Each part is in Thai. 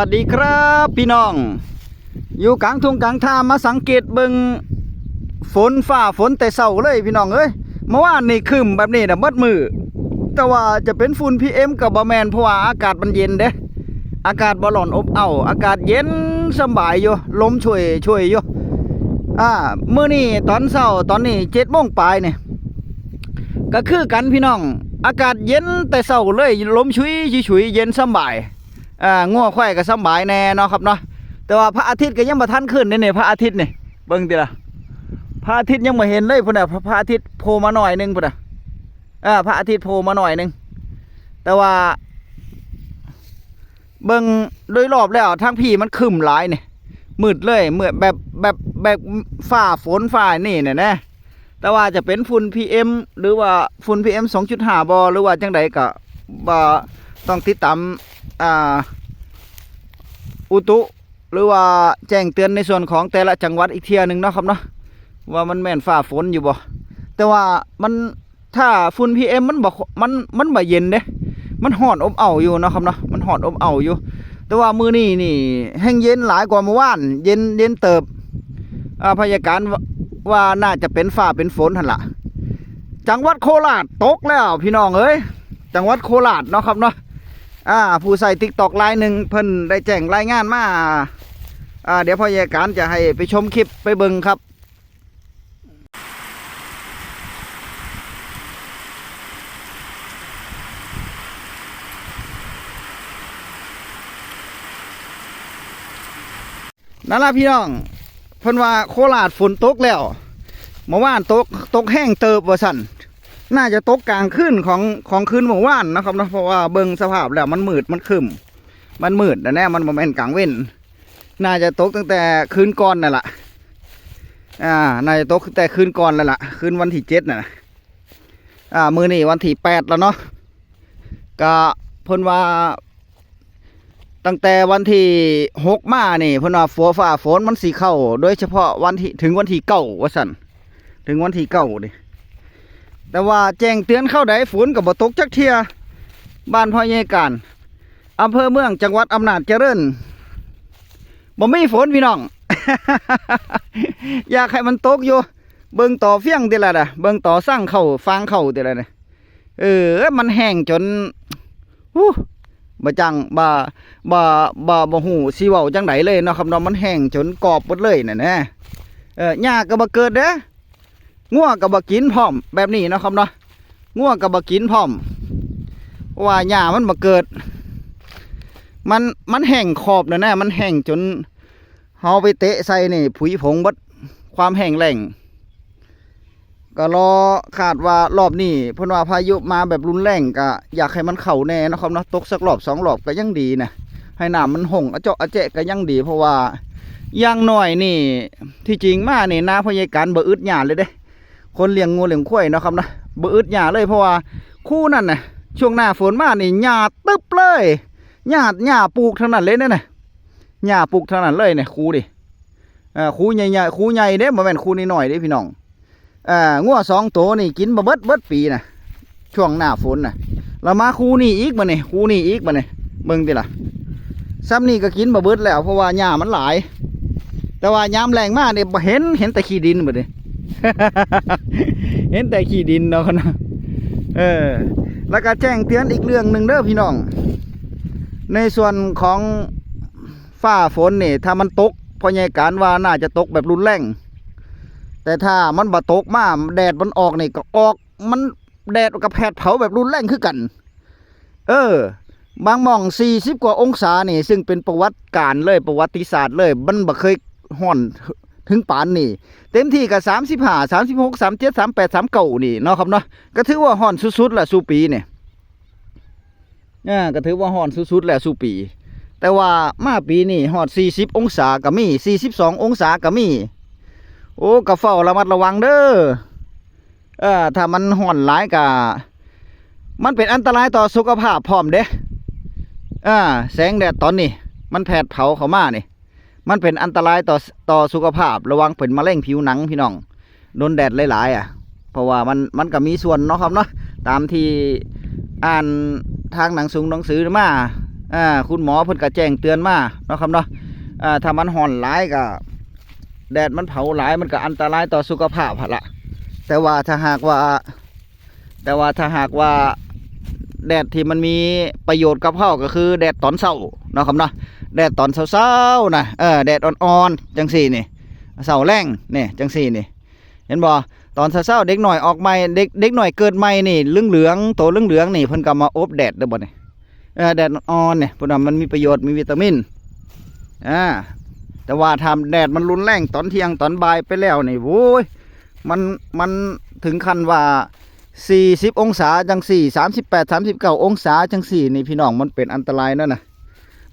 สวัสดีครับพี่น้อง อยู่กลางทุ่งกลางท่ามาสังเกตเบิงฝนฟ้าฝนแต่เช้าเลยพี่น้องเอ้ยเมื่อวานนี่ครึมแบบนี้นะเบิดมือ แต่ว่าจะเป็นฝุ่น PM กับบะแมนเพราะว่าอากาศมันเย็นเด้อากาศบ่ร้อนอบอ้าวอากาศเย็นสบายอยู่ลมช่วยช่วยอยู่อ่ามื้อนี้ตอนเช้าตอนนี้7โมงปลายเนี่ยก็คือกันพี่น้อง อากาศเย็นแต่เช้าเลยลมชุยชุยเย็นสบาย อ่างัวควายก็สบายแน่เนาะครับเนาะแต่ว่าพระอาทิตย์ก็ยังบ่ทันขึ้นนี่นี่พระอาทิตย์นี่เบิ่งติล่ะพระอาทิตย์ยังบ่เห็นเลยพุ่นน่ะพระพระอาทิตย์โผล่มาหน่อยหนึงพุ่นน่ะอ่าพระอาทิตย์โผล่มาหน่อยหนึงแต่ว่า เบิ่งโดยรอบแล้วทางพี่มันครึ้มหลายนี่มืดเลยเมืดแบบแบบแบบฟ้าฝนฟ้านี่เนี่ยนะแต่ว่าจะเป็นฝุ่น PM หรือว่าฝุ่น PM 2.5บ่หรือว่าจังใดก็บ่ต้องติดตามอ่า อุตุ หรือว่าแจ้งเตือนในส่วนของแต่ละจังหวัดอีกเทียหนึ่งเนาะครับเนาะว่ามันแม่นฟ้าฝนอยู่บ่แต่ว่ามันถ้าฝุ่น PM มันบ่มันมันบ่เย็นเด้มันห่อนอบอ้าอยู่เนาะครับเนาะมันห่อนอบอ้าอยู่ แต่ว่ามือนี้นี่ แห้งเย็นหลายกว่าเมื่อวาน เย็นเย็นเติบอาพยากรว่าน่าจะเป็นฟ้าเป็นฝนหันล่ะจังหวัดโคราชตกแล้วพี่น้องเอ้ยจังหวัดโคราชเนาะครับเนาะ อ่าผู้ใส่ติ๊กตอกไลน์หนึ่งเพิ่นได้แจ้งรายงานมาอ่าเดี๋ยวพ่อแยการจะให้ไปชมคลิปไปเบิ่งครับนั่นละพี่น้องเพิ่นว่าโคราชฝนตกแล้วเมื่อวานตกตกแห้งเติบว่าสั่น น่าจะตกกลางคืนของของคืนเมื่อวานนะครับนะเพราะว่าเบิ่งสภาพแล้วมันมืดมันคึมมันมืดแต่แน่มันบ่แม่นกลางเว้นน่าจะตกตั้งแต่คืนก่อนนั่นแหละอ่าน่าจะตกตั้งแต่คืนก่อนแล้วล่ะ คืนวันที่เจ็ดน่ะอ่ามือนี่วันที่แปดแล้วเนาะก็เพิ่นว่าตั้งแต่วันที่หกมานี่เพิ่นว่าฝนฟ้าฝนมันสีเข้า โดยเฉพาะวันที่ถึงวันที่เก้าว่าสันถึงวันที่เก้าดิ แต่ว่าแจ้งเตือนเข้าได้ฝนกับบ่ตกจักเทียบ้านพ่อเยการอำเภอเมืองจังหวัดอำนาจเจริญบ่มีฝนพี่น้อง อยากให้มันตกอยู่ เบิ่งต่อเฟียงติละน่ะเบิ่งต่อสร้างเข้าฟางเข้าติละน่ะเออ มันแห้งจนฮู้บ่จังบ่บ่บ่บ่ฮู้สิเว้าจังไดเลยเนาะครับเนาะมันแห้งจนกรอบหมดเลยน่ะนะเออหญ้าก็บ่เกิดเด้อ ง่วกับบกินพร้อม แบบนี้นะครับเนาะง่วกับบกินพร้อมว่าหญ้ามันมาเกิด มันมันแห้งขอบเนะนะมันแห้งจนเฮาไปเตะใส่นี่ผุยผงบัดความแห้งแหล้งก็รอคาดว่ารอบนี้เพิ่นว่าพายุมาแบบรุนแรงก็อยากให้มันเข้าแน่นะครับเนาะตกสักรอบสองรอบก็ยังดีนะให้น้ำมันหงอเจาะอเจะก็ยังดีเพราะว่าอย่างน้อยนี่ ที่จริงมานี่นาพยาการบ่อึดหยาเลยเด้ คนเลี้ยงงูเลี้ยงควายเนาะครับนะบ่อึดหญ้าเลยเพราะว่าคู่นั่นน่ะช่วงหน้าฝนมานี่หญ้าตึ๊บเลยหญ้าหญ้าปลูกทั้งนั้นเลยเนี่ยนะหญ้าปลูกทั้งนั้นเลยเนี่ยคูดิอ่าคูใหญ่ๆคูใหญ่เด้บ่แม่นคูน้อยเด้พี่น้องอ่างัวสองตัวนี่กินบ่เบิดเบิดปีน่ะช่วงหน้าฝนน่ะแล้วมาคูนี่อีกบ่นี่ยคูนี่อีกบ่นี่เบิ่งติล่ะซ้ำนี่ก็กินบ่เบิดแล้วเพราะว่าหญ้ามันหลาย แต่ว่ายามแรงมากเนี่บ่เห็นเห็นแต่ขี้ดินบ่นี่เเห็นแต่ขี้ดินเนาะนะเออ แล้วก็แจ้งเตือนอีกเรื่องหนึ่งเด้อพี่น้อง ในส่วนของฟ้าฝนนี่ถ้ามันตกพอใหญ่การว่าน่าจะตกแบบรุนแรง แต่ถ้ามันบ่ตกมาแดดมันออกนี่ก็ออก มันแดดกับแผดเผาแบบรุนแรงคือกัน เออ บางหม่อง 40 กว่าองศานี่ ซึ่งเป็นประวัติการเลยประวัติศาสตร์เลย มันบ่เคยห่อน ถึงปานนี่ เต็มที่ก็สามสิบห้าสามสิบหกสามเจ็ดสามแปดสามเก้านี่เนาะครับเนาะก็ถือว่าห่อนสุดๆแหละสู่ปีเนี่ยอ่าก็ถือว่าห่อนสุดๆแหละสู่ปี แต่ว่ามาปีนี่ฮอดสี่สิบองศาก็มีสี่สิบสององศาก็มี โอ้ก็เฝ้าระมัดระวังเด้อเออถ้ามันห่อนหลายก็มันเป็นอันตรายต่อสุขภาพพร้อมเด้อ่าแสงแดดตอนนี้ มันแผดเผาเขามานี่ มันเป็นอันตรายต่อต่อสุขภาพ ระวังเป็นมะเร็งผิวหนังพี่น้องโดนแดดหลายๆอะ เพราะว่ามันมันก็มีส่วนเนาะครับเนาะตามที่อ่านทางหนังสูงหนังสือมาอ่าคุณหมอเพิ่นก็แจ้งเตือนมาเนาะครับเนาะอ่าถ้ามันห่อนหลายก็แดดมันเผาหลายมันก็อันตรายต่อสุขภาพหั่นละแต่ว่าถ้าหากว่า แต่ว่าถ้าหากว่าแดดที่มันมีประโยชน์กับเฮาก็คือแดดตอนเช้าเนาะครับเนาะ แดดตอนเช้าๆนะเออแดดอ่อนๆจังสี่นี่เสาแรงนี่จังสี่นี่ เห็นบ่ตอนเช้าๆเด็กหน่อยออกใหม่เด็กเด็กหน่อยเกิดใหม่นี่เหลืองๆโตเหลืองๆนี่เพิ่นก็มาอบแดดเด้บ่นี่เออแดดอ่อนๆเนี่ยพิ่นว่ามันมีประโยชน์มีวิตามินอ่าแต่ว่าทำแดดมันรุนแรงตอนเที่ยงตอนบ่ายไปแล้วนี่โว้ยมันมันถึงขั้นว่า 40 องศาจังสี่38 39 องศาจังสี่นี่พี่น้องมันเป็นอันตรายนั่นนะ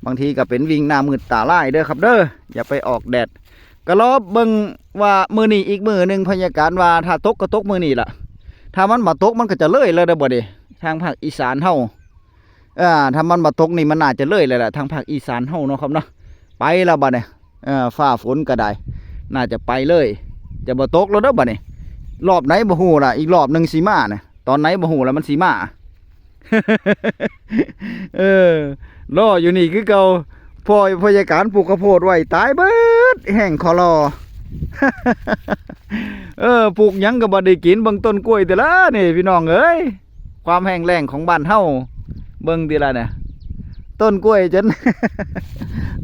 บางทีก็เป็นวิ่งหน้ามืดตาลายเด้อครับเด้ออย่าไปออกแดดก็รอเบิ่งว่ามือนี้อีกมือหนึ่งพยากรณ์ว่าถ้าตกก็ตกมือนี้ล่ะ ถ้ามันมาตกมันก็จะเลยเลยเด้อบ่เด้ทางภาคอีสานเฮาอ่าถ้ามันมาตกนี่มันน่าจะเลยเลยแหละทางภาคอีสานเฮาเนาะครับเนาะไปแล้วบัดเนี่ยเออฟ้าฝนก็ได้ น่าจะไปเลย จะบ่ตกแล้วเด้อบัดนี้รอบไหนบ่ฮู้ล่ะอีกรอบหนึ่งสิมาน่ะตอนไหนบ่ฮู้แล้วมันสิมา เออรออยู่นี่คือเก่าพ่อพยาการปลูกข้าวโพดไว้ตายเบิดแห้งคอรอเออปลูกยังก็บ่ได้กินเบิ่งต้นกล้วยแต่ละนี่พี่น้องเอ้ยความแห้งแล้งของบ้านเฮาเบิ่งติละเนี่ยต้นกล้วยจน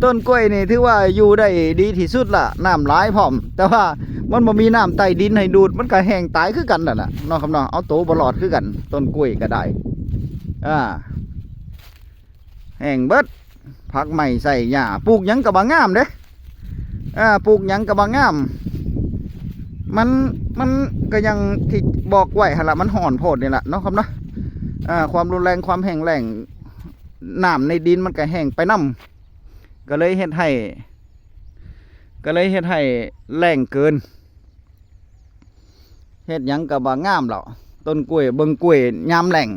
ต้นกล้วยนี่ถือว่าอยู่ได้ดีที่สุดล่ะน้ำหลายพร้อม แต่ว่ามันบ่มีน้ำใต้ดินให้ดูดมันก็แห้งตายคือกันนั่นน่ะเนาะครับเนาะเอาโตบ่รอดคือกัน ต้นกล้วยก็ได้ อ่าแห้งเบิดผักใหม่ใส่หญ้าปลูกหยังก็บ่งงามเด้อ่าปลูกหยังกับบางงาม มันมันก็ยังที่บอกไว้หั่นละมันห่อนโพดนี่แหละเนาะครับเนาะอ่าความรุนแรงความแห้งแล้งน้ำในดินมันก็แห้งไปน้ำก็เลยเฮ็ดให้ก็เลยเฮ็ดให้แรงเกินเฮ็ดหยังกับบางงามแล้วต้นกล้วยเบิงกล้วยยามแรง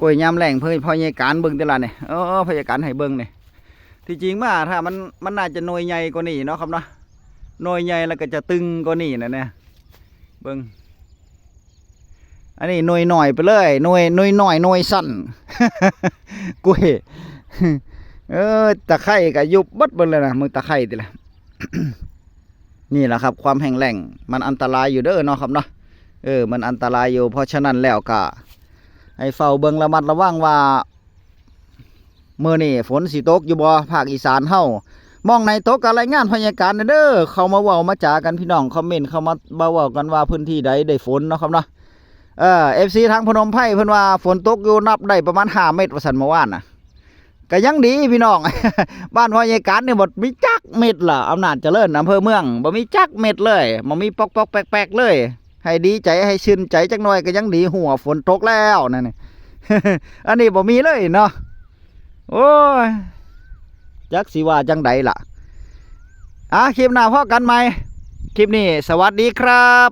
กล้วยยามแรงเพิ่นพอยายการเบิ่งแต่ละนี่เออพอยายการให้เบิ่งนี่ที่จริงมาถ้ามันมันน่าจะหน่วยใหญ่กว่านี้เนาะครับเนาะหน่วยใหญ่แล้วก็จะตึงกว่านี้นะเนี่ยเบิ้งอันนี้หน่วยหน่อยไปเลยหน่วยหน่วยหน่อยหน่วยสั้นกล้วยเออตะไคร่ก็ยุบบัดเบิ่งเลยนะมึงตะไคร่ติละนี่แหละครับ ความแห้งแล้งมันอันตรายอยู่เด้อเนาะครับเนาะเออมันอันตรายอยู่เพราะฉะนั้นแล้วก็ ให้เฝ้าเบิ่งระมัดระวังว่าเมื่อนี่ฝนสิตกอยู่บ่ภาคอีสานเฮามองในโตกกับรายงานพยากรณ์เด้อเข้ามาเว้ามาจากันพี่น้องคอมเมนต์เข้ามามาเว้ากันว่าพื้นที่ใดได้ฝนเนาะครับเนาะเออ FC ทางพนมไพรเพิ่นว่าฝนตกอยู่นับได้ประมาณ5เมตรว่าซั่นเมื่อวานน่ะก็ยังดีพี่น้อง บ้านพยากรณ์นี่บ่มีจักเม็ดล่ะอำนาจเจริญอำเภอเมืองบ่มีจักเม็ดเลยบ่มีปอกๆแปลกๆเลย ให้ดีใจให้ชื่นใจจักหน่อยก็ยังหนีหัวฝนตกแล้วนั่นอันนี้บ่มีเลยเนาะโอ้ยจักสีว่าจังใดล่ะอะคลิปหน้าพอกันไหมคลิปนี้สวัสดีครับ